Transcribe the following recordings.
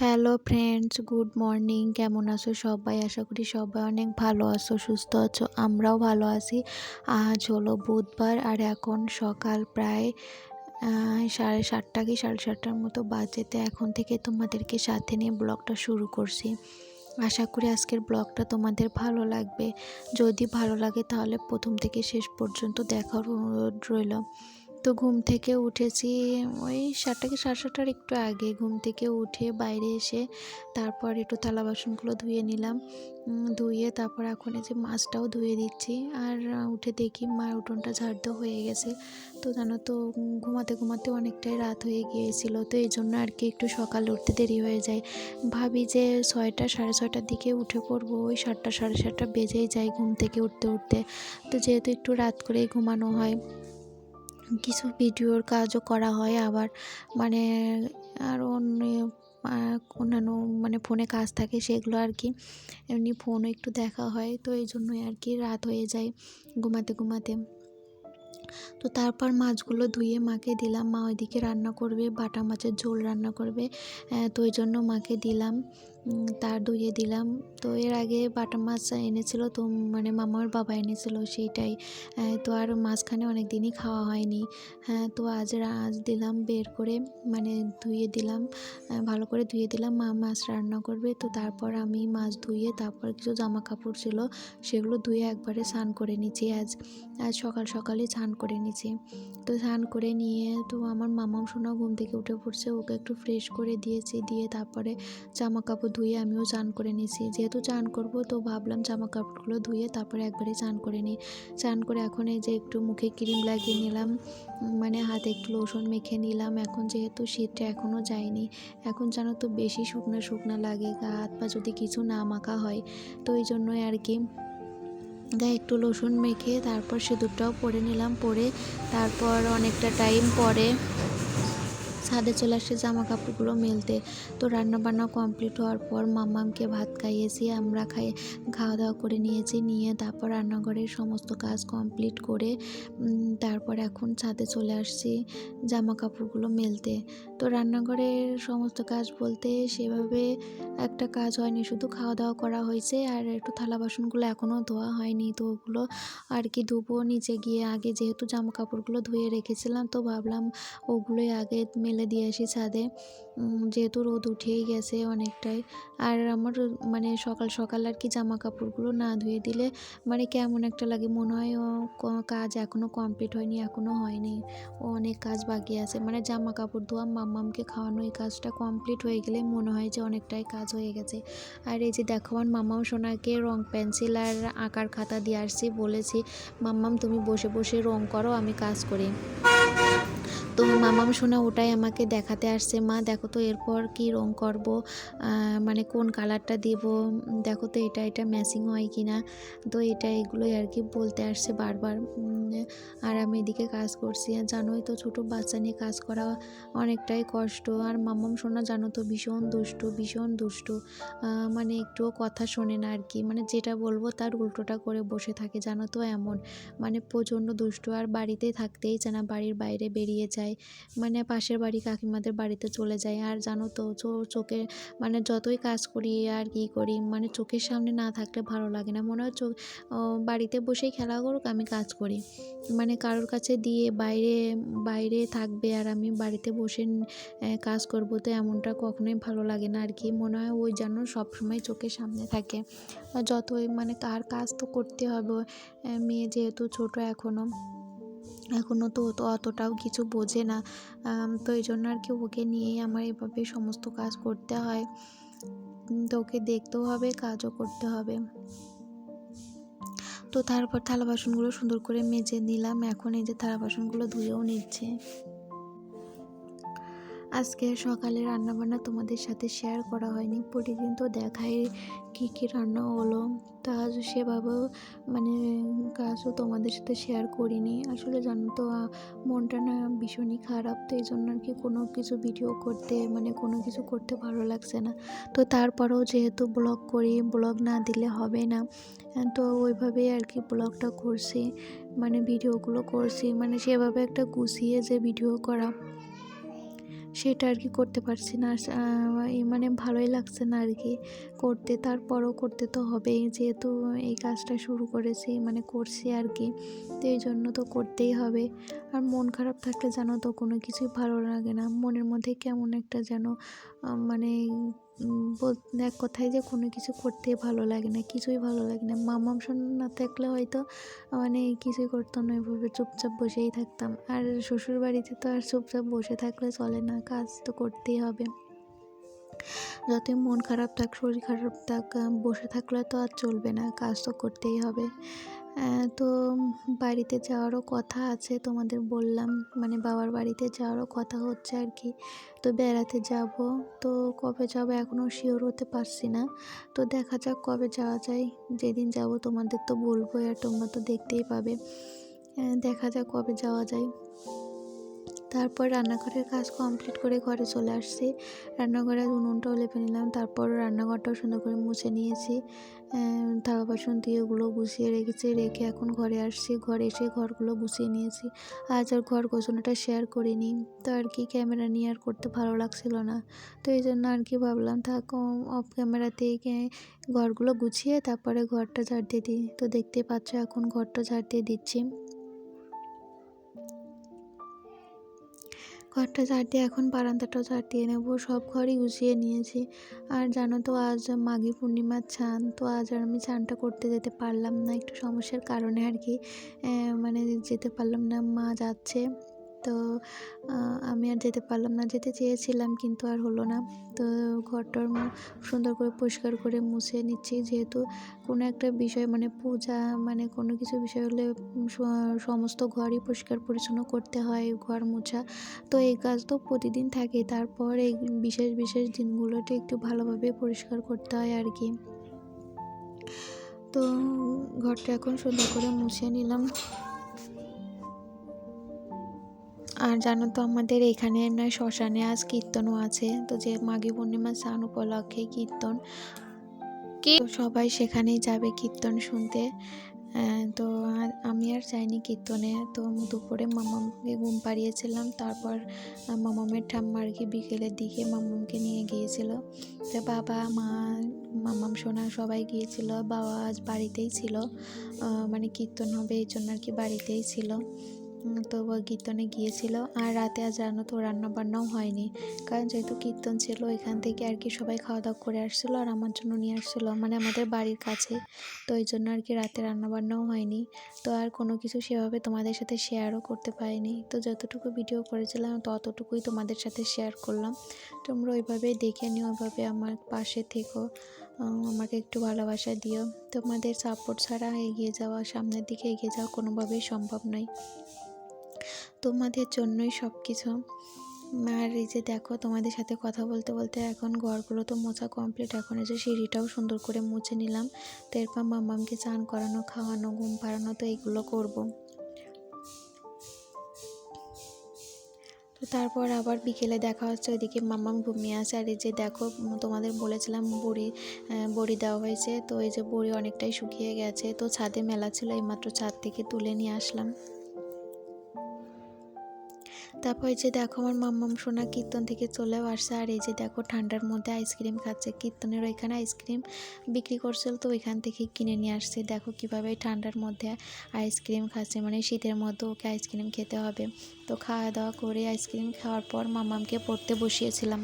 Hello friends good morning কেমন আছো সবাই? আশা করি সবাই অনেক ভালো আছো, সুস্থ আছো, আমরাও ভালো আছি। আজ হলো বুধবার আর এখন সকাল প্রায় সাড়ে সাতটা কি সাড়ে সাতটার মতো বাজেতে এখন থেকে তোমাদেরকে সাথে নিয়ে ব্লগটা শুরু করছি। আশা করি আজকের ব্লগটা তোমাদের ভালো লাগবে। যদি ভালো লাগে তাহলে প্রথম থেকে শেষ পর্যন্ত দেখার অনুরোধ রইল। তো ঘুম থেকে উঠেছি। ওই সাতটা কি সাড়ে সাতটার একটু আগে ঘুম থেকে উঠে বাইরে এসে তারপর একটু থালা বাসনগুলো ধুয়ে নিলাম। ধুয়ে তারপর এখন এই যে মাছটাও ধুয়ে দিচ্ছি। আর উঠে দেখি মার উঠোনটা ঝাড় হয়ে গেছে। তো জানো তো ঘুমাতে ঘুমাতে অনেকটাই রাত হয়ে গিয়েছিল। তো এই জন্য আর কি একটু সকালে উঠতে দেরি হয়ে যায়। ভাবি যে ছয়টা সাড়ে ছয়টার দিকে উঠে পড়ব। ওই সাতটা সাড়ে সাতটা বেজেই যায় ঘুম থেকে উঠতে উঠতে। তো যেহেতু একটু রাত করেই ঘুমানো হয় কিছু ভিডিওর কাজও করা হয় আবার মানে আর অন্য অন্যান্য মানে ফোনে কাজ থাকে সেগুলো আর কি। এমনি ফোনও একটু দেখা হয়, তো এই জন্যই আর কি রাত হয়ে যায় ঘুমাতে ঘুমাতে। তো তারপর মাছগুলো ধুয়ে মাকে দিলাম, মা ওইদিকে রান্না করবে, বাটা মাছের ঝোল রান্না করবে তো ওই জন্য মাকে দিলাম। তার ধুয়ে দিলাম। তো এর আগে বাটা মাছ এনেছিল, তো মানে মামার বাবা এনেছিল সেইটাই। তো আর মাঝখানে অনেক দিনই খাওয়া হয়নি। হ্যাঁ তো আজ আজ দিলাম বের করে মানে ধুয়ে দিলাম। ভালো করে ধুয়ে দিলাম, মা মাছ রান্না করবে। তো তারপর আমি মাছ ধুয়ে তারপর কিছু জামা কাপড় ছিল, সেগুলো ধুয়ে একবারে স্নান করে নিচ্ছি আজ। আজ সকাল সকালে স্নান করে নিচ্ছি। তো স্নান করে নিয়ে, তো আমার মামাও শোনা ঘুম থেকে উঠে পড়ছে, ওকে একটু ফ্রেশ করে দিয়েছি, দিয়ে তারপরে জামা কাপড় ধুয়ে আমিও চান করে নিয়েছি যেহেতু চান করব, তো ভাবলাম জামা কাপড়গুলো ধুয়ে তারপরে একবারে চান করে নিই। চান করে এখন এই যে একটু মুখে ক্রিম লাগিয়ে নিলাম মানে হাতে একটু লোশন মেখে নিলাম। এখন যেহেতু শীতটা এখনও যায়নি, এখন জানো তো বেশি শুকনা শুকনা লাগে, গা হাত পা যদি কিছু না মাখা হয়। তো এই জন্যই আর কি গায়ে একটু লোশন মেখে তারপর সিঁদুরটাও পরে নিলাম, পরে তারপর অনেকটা টাইম পরে ছাদে চলে আসছে জামা কাপড়গুলো মেলতে। তো রান্না বান্না কমপ্লিট হওয়ার পর মাম্মামকে ভাত খাইয়েছি, আমরা খাই খাওয়া দাওয়া করে নিয়েছি, নিয়ে তারপর রান্নাঘরের সমস্ত কাজ কমপ্লিট করে তারপর এখন ছাদে চলে আসছি জামা কাপড়গুলো মেলতে। তো রান্নাঘরের সমস্ত কাজ বলতে সেভাবে একটা কাজ হয়নি, শুধু খাওয়া দাওয়া করা হয়েছে আর একটু থালা বাসনগুলো এখনও ধোয়া হয়নি। তো ওগুলো আর কি ধুবো, নিচে গিয়ে আগে যেহেতু জামা কাপড়গুলো ধুয়ে রেখেছিলাম, তো ভাবলাম ওগুলোই আগে মেলে দিয়ে আসি ছাদে। যেহেতু রোদ উঠেই গেছে অনেকটাই। আর আমার মানে সকাল সকাল আর কি জামা কাপড়গুলো না ধুয়ে দিলে মানে কেমন একটা লাগে। মনে হয় ও কাজ এখনও কমপ্লিট হয়নি এখনও হয়নি। ও অনেক কাজ বাকি আছে। মানে জামা কাপড় ধোয়া, মাম্মামকে খাওয়ানো এই কাজটা কমপ্লিট হয়ে গেলে মনে হয় যে অনেকটাই কাজ হয়ে গেছে। আর এই যে দেখো, আমার মাম্মাম সোনাকে রং পেন্সিল আর আঁকার খাতা দিয়ে আসছি বলেছি, মাম্মাম, তুমি বসে বসে রং করো, আমি কাজ করি। তো মামাম শোনা ওটাই আমাকে দেখাতে আসছে, মা, দেখো তো এরপর কি রং করব মানে কোন কালারটা দেব, দেখো তো এটা এটা ম্যাচিং হয় কি না তো এটা এগুলোই আর কি বলতে আসছে বারবার আর আমি এদিকে কাজ করছি, আর জানোই তো ছোটো বাচ্চা নিয়ে কাজ করা অনেকটাই কষ্ট, আর মামাম শোনা জানো তো ভীষণ দুষ্টু ভীষণ দুষ্টু মানে একটুও কথা শোনে না আর কি মানে যেটা বলব তার উল্টোটা করে বসে থাকে, জানো তো এমন মানে প্রচণ্ড দুষ্টু, আর বাড়িতে থাকতেই চায় না, বাড়ির বাইরে বেরিয়ে যায়। মানে পাশের বাড়ি কাকিমাদের বাড়িতে চলে যায়। আর জানো তো চোখে মানে যতই কাজ করি আর কি করি মানে চোখের সামনে না থাকলে ভালো লাগে না। মনে হয় চোখ বাড়িতে বসেই খেলা করুক, আমি কাজ করি। মানে কারোর কাছে দিয়ে বাইরে বাইরে থাকবে আর আমি বাড়িতে বসে কাজ করব তো এমনটা কখনোই ভালো লাগে না আর কি। মনে হয় ওই যেন সবসময় চোখের সামনে থাকে। যতই মানে কার কাজ তো করতে হবে মেয়ে যেহেতু ছোট এখনও এখনও তো তো অতটাও কিছু বোঝে না। তো এই জন্য আর কি ওকে নিয়েই আমার এভাবে সমস্ত কাজ করতে হয়। তো ওকে দেখতেও হবে, কাজও করতে হবে। তো তারপর থালা বাসনগুলো সুন্দর করে মেজে নিলাম। এখন এই যে থালা বাসনগুলো ধুয়েও নিচ্ছে। আজকে সকালে রান্নাবান্না তোমাদের সাথে শেয়ার করা হয়নি। প্রতিদিন তো দেখাই কী কী রান্না হলো। তা আজ সেভাবেও মানে কাজও তোমাদের সাথে শেয়ার করিনি। আসলে জানো তো মনটা না ভীষণই খারাপ, তো এই জন্য আর কি কোনো কিছু ভিডিও করতে মানে কোনো কিছু করতে ভালো লাগছে না। তো তারপরেও যেহেতু ব্লগ করি ব্লগ না দিলে হবে না। তো ওইভাবেই আর কি ব্লগটা করছি মানে ভিডিওগুলো করছি। মানে সেভাবে একটা গুছিয়ে যে ভিডিও করা সেটা আর কি করতে পারছি না। মানে ভালোই লাগছে না আর কি করতে। তারপরও করতে তো হবেই। যেহেতু এই কাজটা শুরু করেছি মানে করছি আর কি। তো এই জন্য তো করতেই হবে। আর মন খারাপ থাকলে জানো তো কোনো কিছুই ভালো লাগে না। মনের মধ্যে কেমন একটা যেন মানে এক কথায় যে কোনো কিছু করতে ভালো লাগে না, কিছুই ভালো লাগে না। মামাম শোন না থাকলে হয়তো মানে কিছুই করতাম না এভাবে চুপচাপ বসেই থাকতাম। আর শ্বশুর বাড়িতে তো আর চুপচাপ বসে থাকলে চলে না, কাজ তো করতেই হবে। যতই মন খারাপ থাক, শরীর খারাপ থাক বসে থাকলে তো আর চলবে না, কাজ তো করতেই হবে। তো বাড়িতে যাওয়ারও কথা আছে, তোমাদের বললাম মানে বাবার বাড়িতে যাওয়ারও কথা হচ্ছে আর কি। তো বেড়াতে যাব, তো কবে যাব এখনও শিওর হতে পারছি না। তো দেখা যাক কবে যাওয়া যায়, যেদিন যাব তোমাদের তো বলব আর তোমরা তো দেখতেই পাবে। দেখা যাক কবে যাওয়া যায়। তারপর রান্নাঘরের কাজ কমপ্লিট করে ঘরে চলে আসছি। রান্নাঘরে উনুনটাও লেপে নিলাম, তারপর রান্নাঘরটাও সুন্দর করে মুছে নিয়েছি। থাকা বাসন দিয়ে ওগুলো গুছিয়ে রেখেছি, রেখে এখন ঘরে আসছি। ঘরে এসে ঘরগুলো গুছিয়ে নিয়েছি। আজ আর ঘর গোছানোটা শেয়ার করিনি। তো আর কি ক্যামেরা নিয়ে আর করতে ভালো লাগছিল না। তো এই জন্য আর কি ভাবলাম, থাক অফ ক্যামেরাতেই ঘরগুলো গুছিয়ে তারপরে ঘরটা ঝাড় দিয়ে দিই। তো দেখতে পাচ্ছ এখন ঘরটা ঝাড় দিয়ে দিচ্ছি। ঘরটা ঝাড় দিয়ে এখন বারান্দাটাও ঝাড় দিয়ে নেব। সব ঘরই গুছিয়ে নিয়েছি। আর জানো তো, আজ মাঘী পূর্ণিমার চান তো আজ আর আমি চানটা করতে যেতে পারলাম না। একটু সমস্যার কারণে আর কি মানে যেতে পারলাম না। মা যাচ্ছে। তো আমি আর যেতে পারলাম না, যেতে চেয়েছিলাম কিন্তু আর হলো না। তো ঘরটার সুন্দর করে পরিষ্কার করে মুছে নিচ্ছি। যেহেতু কোনো একটা বিষয় মানে পূজা মানে কোনো কিছু বিষয় হলে সমস্ত ঘরই পরিষ্কার পরিচ্ছন্ন করতে হয়, ঘর মোছা। তো এই কাজ তো প্রতিদিন থাকে। তারপর এই বিশেষ বিশেষ দিনগুলোতে একটু ভালোভাবে পরিষ্কার করতে হয় আর কি। তো ঘরটা এখন সুন্দর করে মুছে নিলাম। আর জানো তো আমাদের এখানে নয় শ্মশানে আজ কীর্তনও আছে। তো যে মাঘী পূর্ণিমা স্নান উপলক্ষে কীর্তন, কি সবাই সেখানেই যাবে কীর্তন শুনতে। তো আমি আর যাইনি কীর্তনে। তো দুপুরে মামামকে ঘুম পাড়িয়েছিলাম, তারপর মামামের ঠাম্মা আর কি বিকেলের দিকে মামামকে নিয়ে গিয়েছিল। তো বাবা, মা, মামাম, সোনা সবাই গিয়েছিল। বাবা আজ বাড়িতেই ছিল। মানে কীর্তন হবে এই জন্য আর কি বাড়িতেই ছিল। তো কীর্তনে গিয়েছিল। আর রাতে আজ রান্না তো রান্না বান্নাও হয়নি। কারণ যেহেতু কীর্তন ছিল, এখান থেকে আর কি সবাই খাওয়া দাওয়া করে আসছিল আর আমার জন্য নিয়ে আসছিল। মানে আমাদের বাড়ির কাছে। তো এই জন্য আর কি রাতে রান্না বান্নাও হয়নি। তো আর কোনো কিছু সেভাবে তোমাদের সাথে শেয়ারও করতে পারিনি। তো যতটুকু ভিডিও করেছিলাম, ততটুকুই তোমাদের সাথে শেয়ার করলাম। তোমরা ওইভাবেই দেখে নিও, ওইভাবে আমার পাশে থেকো। আমাকে একটু ভালোবাসা দিও। তোমাদের সাপোর্ট ছাড়া এগিয়ে যাওয়া, সামনের দিকে এগিয়ে যাওয়া কোনোভাবেই সম্ভব নয়। তোমাদের জন্যই সব কিছু আর এই যে দেখো, তোমাদের সাথে কথা বলতে বলতে এখন ঘরগুলো তো মোছা কমপ্লিট এখন এই যে সিঁড়িটাও সুন্দর করে মুছে নিলাম। তো এরপর মামামকে চান করানো, খাওয়ানো, ঘুম পাড়ানো, তো এইগুলো করব। তো তারপর আবার বিকেলে দেখা হচ্ছে, ওইদিকে মামাম ঘুমিয়ে আছে। আর এই যে দেখো, তোমাদের বলেছিলাম বড়ি বড়ি দেওয়া হয়েছে। তো এই যে বড়ি অনেকটাই শুকিয়ে গেছে। তো ছাদে মেলা ছিল, এইমাত্র ছাদ থেকে তুলে নিয়ে আসলাম। তারপর যে দেখো আমার মাম্মাম সোনা কীর্তন থেকে চলেও আসছে, আর এই যে দেখো ঠান্ডার মধ্যে আইসক্রিম খাচ্ছে। কীর্তনের ওইখানে আইসক্রিম বিক্রি করছিল, তো ওইখান থেকে কিনে নিয়ে আসছে। দেখো কীভাবে ঠান্ডার মধ্যে আইসক্রিম খাচ্ছে মানে শীতের মধ্যে ওকে আইসক্রিম খেতে হবে। তো খাওয়া দাওয়া করে আইসক্রিম খাওয়ার পর মাম্মামকে পড়তে বসিয়েছিলাম।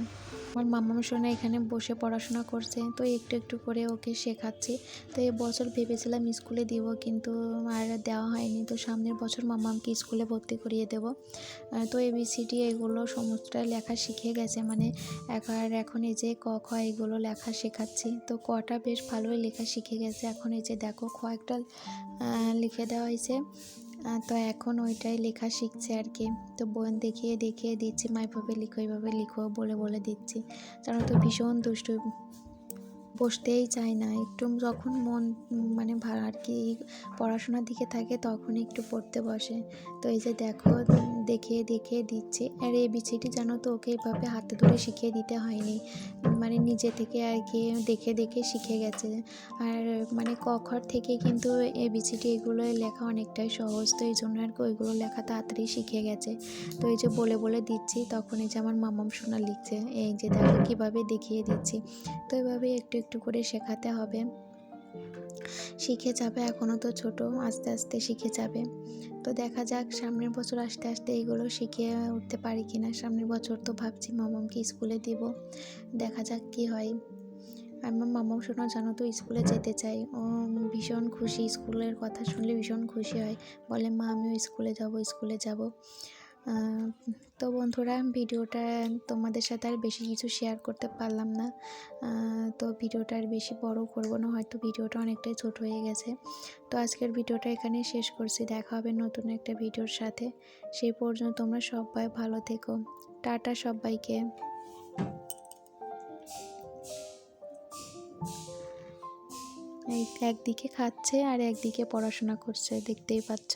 আমার মাম্মাম সোনা এখানে বসে পড়াশোনা করছে, তো একটু একটু করে ওকে শেখাচ্ছি। তো এই বছর ভেবেছিলাম স্কুলে দিব, কিন্তু আর দেওয়া হয়নি। তো সামনের বছর মাম্মামকে স্কুলে ভর্তি করিয়ে দেবো। তো এবিসিডি এগুলো সমস্তটা লেখা শিখে গেছে। মানে আর এখন এই যে ক, খ এগুলো লেখা শেখাচ্ছি। তো কটা বেশ ভালোই লেখা শিখে গেছে। এখন এই যে দেখো, খ একটা লিখে দেওয়া হয়েছে। তো এখন ওইটাই লেখা শিখছে আর কি। তো বোন দেখিয়ে দেখিয়ে দিচ্ছি, মা এভাবে লিখো এভাবে লিখো বলে বলে দিচ্ছি। তার তো ভীষণ দুষ্টু। বসতেই চায় না। একটু যখন মন মানে আর কি পড়াশোনার দিকে থাকে তখন একটু পড়তে বসে। তো এই যে দেখো দেখিয়ে দেখিয়ে দিচ্ছে। আর, এই বিচিটি জানো তো ওকে এইভাবে হাতে ধরে শিখিয়ে দিতে হয়নি। মানে নিজে থেকে আর কি দেখে দেখে শিখে গেছে। আর মানে কখর থেকে কিন্তু এ বিচিটি এগুলো লেখা অনেকটাই সহজ। তো এই জন্য আর কি ওইগুলো লেখা তাড়াতাড়ি শিখে গেছে। তো এই যে বলে বলে দিচ্ছি তখন এই যে আমার মামাম সোনা লিখছে, এই যে দেখো কীভাবে দেখিয়ে দিচ্ছি। তো এভাবে একটু একটু করে শেখাতে হবে। শিখে যাবে এখনও তো ছোট, আস্তে আস্তে শিখে যাবে। তো দেখা যাক, সামনের বছর আস্তে আস্তে এইগুলো শিখে উঠতে পারি কিনা। সামনের বছর তো ভাবছি মামামকে স্কুলে দিব, দেখা যাক কি হয়। আমার মামাও শোনা, জানো তো স্কুলে যেতে চাই। ও ভীষণ খুশি, স্কুলের কথা শুনলে ভীষণ খুশি হয়। বলে, মা, আমিও স্কুলে যাব স্কুলে যাব। তো বন্ধুরা, ভিডিওটা তোমাদের সাথে আর বেশি কিছু শেয়ার করতে পারলাম না। তো ভিডিওটা আর বেশি বড় করব না, হয়তো ভিডিওটা অনেকটাই ছোট হয়ে গেছে। তো আজকের ভিডিওটা এখানে শেষ করছি, দেখা হবে নতুন একটা ভিডিওর সাথে। সেই পর্যন্ত তোমরা সবাই ভালো থেকো। টাটা সবাইকে। একদিকে খাচ্ছে আর একদিকে পড়াশোনা করছে, দেখতেই পাচ্ছ।